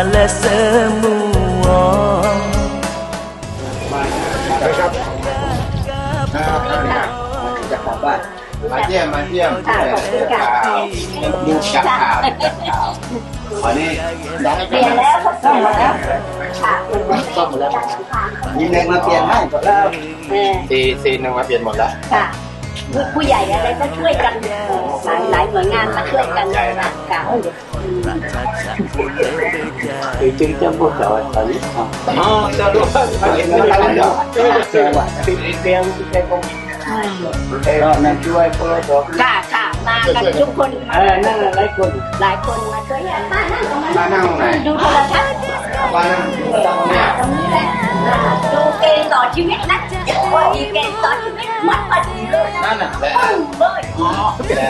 pasal semua จะขอว่ามาเยี่ยมมาเยี่ยมค่ะขอบคุณค่ะดูจากข่าวจากข่าววันนี้ได้เปลี่ยนแล้วต้องมาแล้วค่ะต้องหมดแล้วมีเด็กมาเปลี่ยนให้หมดแล้วเออซีซีนึงมาเปลี่ยนหมดแล้วค่ะผู้ผู้ใหญ่อะไรก็ช่วยกันหลายหลายหน่วยงานมาช่วยกันนะค่ะ คือจึงจะพูดแต่ว่าตอนนี้อ๋อจะรู้ว่าเห็นอะไรเนาะเสียงว่าเสียงเสียงเสียงของเออนั่นช่วยพวกเราค่ะค่ะมากันทุกคนเออนั่นหลายคนหลายคนมาช่วยกันมานั่งตรงนั้นมานั่งไหนดูโทรทัศน์มานั่งตรงนี้ตรงนี้แหละดูเกมต่อชีวิตนะโอ้ยเกมต่อชีวิตมันพอดีเลยนั่นน่ะแหละปึ้งเลยอ๋อแต่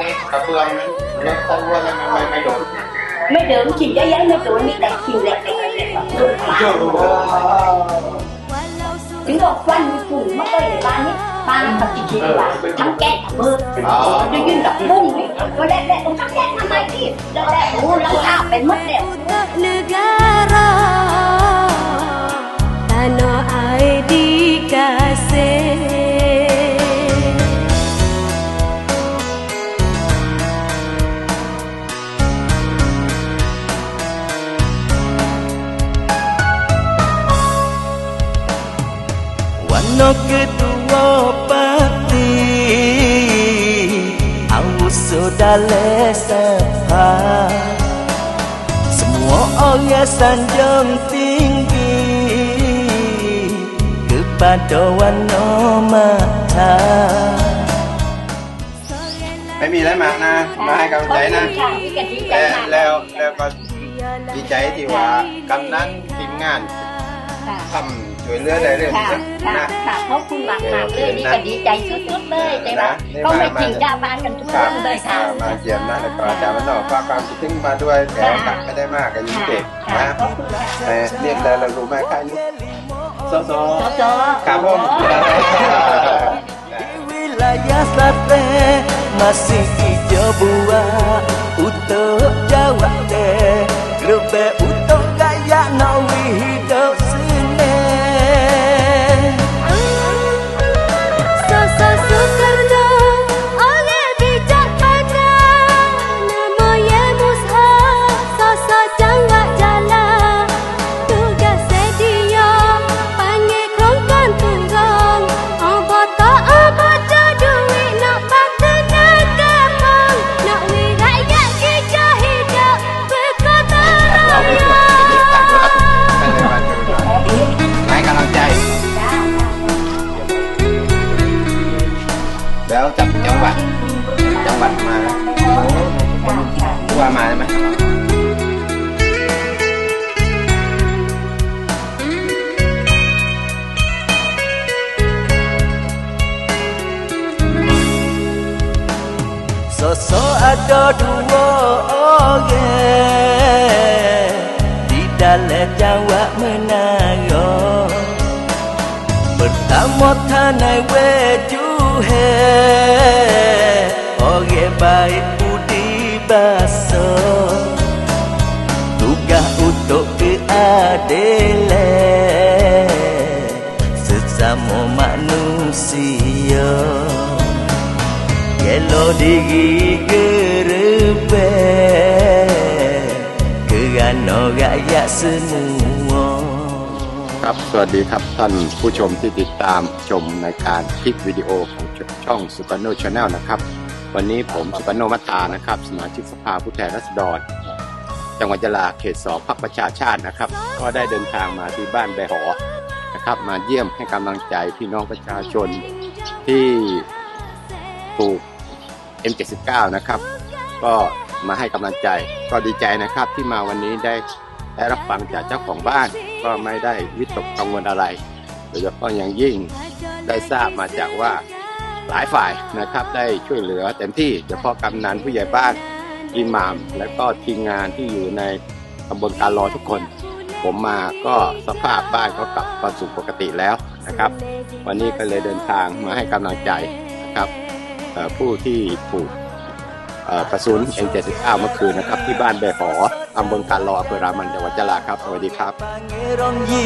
นี่กระเบื้องนั้นรถต้องว่ามันไม่ไม่โดน ไม่เดินขิงเยอะๆไม่โดนมีแต่ขิงเล็กๆเจ้ารู้ว่าถึงบอกควันมีฝุ่นมาเลยในบ้านนี้บ้านปฏิทินว่าทั้งแก๊สเบิร์จะยืนกับบุ้งนี่ก็แรกๆต้องทั้งแก๊สทำไมที่แรกๆโอ้แล้วข้าวเป็นมดแล้ว negara tanah air dikasih Warna kedua pati Awusu dalam sepah Semua orang sanjung tinggi Kepada warna mata ไม่มีแล้วมานะมาให้กำลังใจนะค่ะพี่กันดีใจและมากแล้วแล้วก็ดีใจที่ว่ากำนันทีมงานค่ะทำช่วยเหลือได้เรื่องค่ะนี้ค่ะนะค่ะขอบคุณมากมากๆเลยนี่ก็ดีใจสุดๆเลยแต่ว่านะก็ไม่จริงจ้าบ้านกันทุกคครับนเลยค่ะ มาเยี่ยมนะแล้วก็อาจารย์มันนอกฝากความคิดถึงมาด้วยแต่โอกาสไม่ได้มากก็ยิ่งเด็กค่ะนะขอบคุณค่ะแต่เรียกแล้วเรารู้ไหมใครนี่โซโซโจครับผม Wilayah Selatan masih hijau buah Untuk Jawa teh ผู้ว่ามาใช่ไหม Sosok ada dua orang Di dalam Jawa menara Pertama tanai wejuhe Orang baik budi basuh Tugas untuk keadilan Sesama manusia Gelo diri gerebe Kerana rakyat semua ครับสวัสดีครับท่านผู้ชมที่ติดตามชมในการคลิปวิดีโอของช่องสุปโนชาแนลนะครับ วันนี้ผมสุปโนมัตตานะครับ สมาชิกสภาผู้แทนราษฎร จังหวัดยะลาเขตสองพรรคประชาชาตินะครับ ก็ได้เดินทางมาที่บ้านแบหอนะครับ มาเยี่ยมให้กำลังใจพี่น้องประชาชนที่ถูก M79 นะครับ ก็มาให้กำลังใจ ก็ดีใจนะครับที่มาวันนี้ได้ได้รับฟังจากเจ้าของบ้าน ก็ไม่ได้วิตกกังวลอะไรโดยเฉพาะอย่างยิ่งได้ทราบมาจากว่า หลายฝ่ายนะครับได้ช่วยเหลือเต็มที่เฉพาะกำนันผู้ใหญ่บ้านอิหมาม และก็ทีมงานที่อยู่ในตำบลการรอทุกคน ผมมาก็สภาพบ้านก็กลับมาสู่ปกติแล้วนะครับ วันนี้ก็เลยเดินทางมาให้กำลังใจนะครับผู้ที่ถูก กระสุน M79 เมื่อคืนนะครับ ที่บ้านแบหอตำบลการรออำเภอรามันจังหวัดยะลาครับ สวัสดีครับ Pangerong yi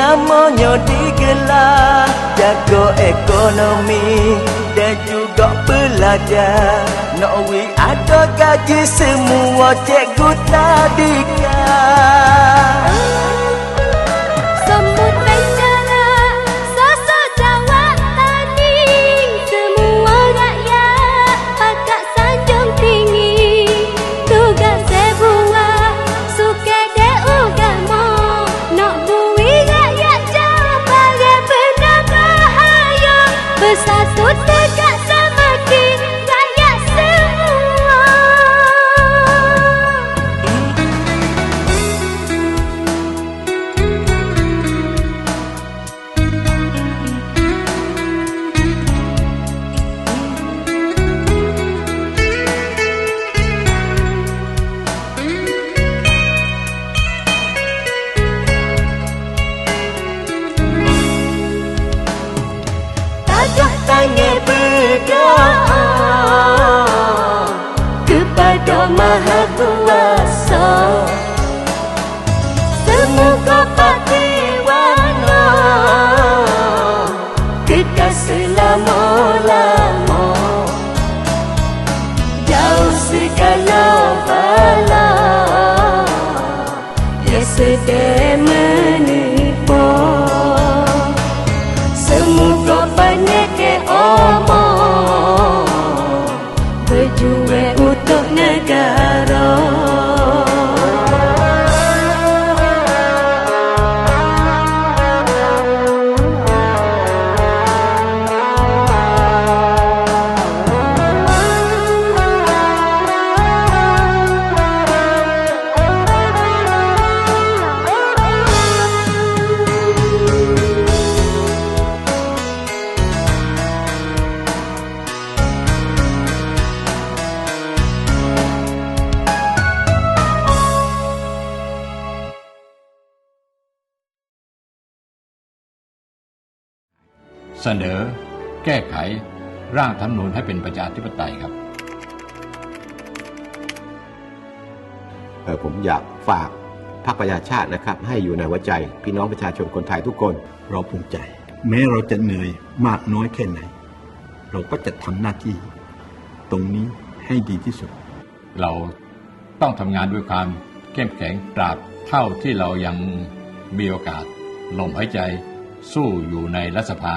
namanya digelar jago ekonomi dan juga belajar Nowi ada gaji semua cikgu tadika Besides, what's the have เสนอ แก้ไขร่างธรรมนูญให้เป็นประชาธิปไตยครับเออผมอยากฝากพรรคประชาชาตินะครับ ให้อยู่ในหัวใจ พี่น้องประชาชนคนไทยทุกคน เราภูมิใจ แม้เราจะเหนื่อยมากน้อยแค่ไหน เราก็จะทำหน้าที่ ตรงนี้ให้ดีที่สุด เราต้องทำงานด้วยความเข้มแข็งตราบเท่าที่เรายังมีโอกาสลมหายใจสู้อยู่ในรัฐสภา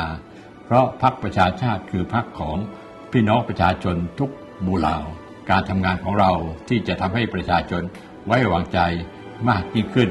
เพราะพรรคประชาชาติคือพรรคของพี่น้องประชาชนทุกหมู่เหล่าการทำงานของเราที่จะทำให้ประชาชนไว้วางใจมากยิ่งขึ้น